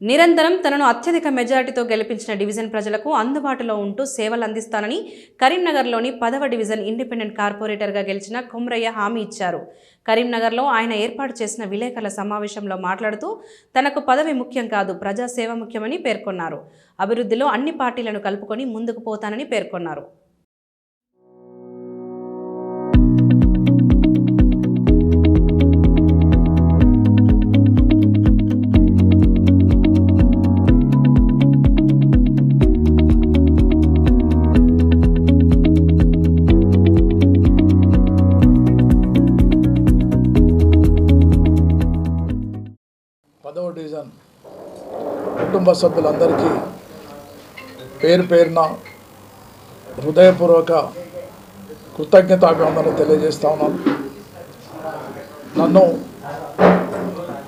నిరంతరం తనను అత్యధిక మెజారిటీతో గెలిపించిన డివిజన్ ప్రజలకు అందుబాటులో ఉంటూ సేవలు అందిస్తానని కరీంనగర్లోని పదవ డివిజన్ ఇండిపెండెంట్ కార్పొరేటర్గా గెలిచిన కుమ్రయ్య హామీ ఇచ్చారు. కరీంనగర్లో ఆయన ఏర్పాటు చేసిన విలేకరుల సమావేశంలో మాట్లాడుతూ తనకు పదవి ముఖ్యం కాదు ప్రజాసేవ ముఖ్యమని పేర్కొన్నారు. అభివృద్ధిలో అన్ని పార్టీలను కలుపుకొని ముందుకు పోతానని పేర్కొన్నారు. పదవ డివిజన్ కుటుంబ సభ్యులందరికీ పేరు పేరున హృదయపూర్వక కృతజ్ఞతాభివందనలు తెలియజేస్తా ఉన్నాను నన్ను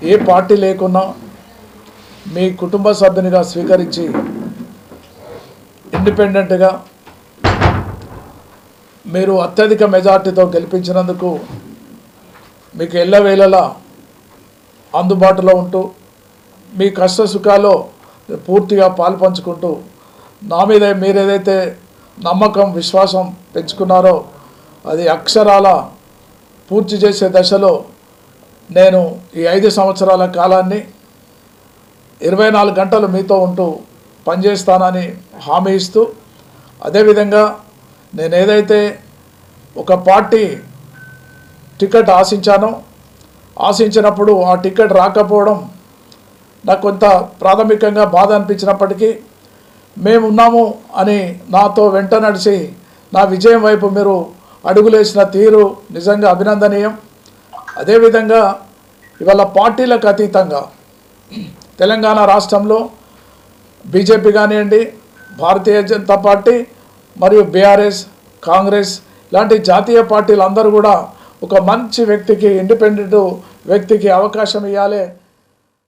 ఏ పార్టీ లేకున్నా మీ కుటుంబ సభ్యునిగా స్వీకరించి ఇండిపెండెంట్గా మీరు అత్యధిక మెజార్టీతో గెలిపించినందుకు మీకు ఎల్లవేళలా అందుబాటులో ఉంటూ మీ కష్ట సుఖాల్లో పూర్తిగా పాలు పంచుకుంటూ నా మీద మీరు ఏదైతే నమ్మకం విశ్వాసం పెంచుకున్నారో అది అక్షరాల పూర్తి చేసే దశలో నేను ఈ ఐదు సంవత్సరాల కాలాన్ని ఇరవై నాలుగు గంటలు మీతో ఉంటూ పనిచేస్తానని హామీ ఇస్తూ అదేవిధంగా నేను ఏదైతే ఒక పార్టీ టికెట్ ఆశించానో ఆశించినప్పుడు ఆ టికెట్ రాకపోవడం నాకు కొంత ప్రాథమికంగా బాధ అనిపించినప్పటికీ మేమున్నాము అని నాతో వెంట నడిచి నా విజయం వైపు మీరు అడుగులేసిన తీరు నిజంగా అభినందనీయం. అదేవిధంగా ఇవాళ పార్టీలకు అతీతంగా తెలంగాణ రాష్ట్రంలో బీజేపీ కానివ్వండి భారతీయ జనతా పార్టీ మరియు బీఆర్ఎస్ కాంగ్రెస్ ఇలాంటి జాతీయ పార్టీలు అందరూ కూడా ఒక మంచి వ్యక్తికి ఇండిపెండెంట్ వ్యక్తికి అవకాశం ఇవ్వాలి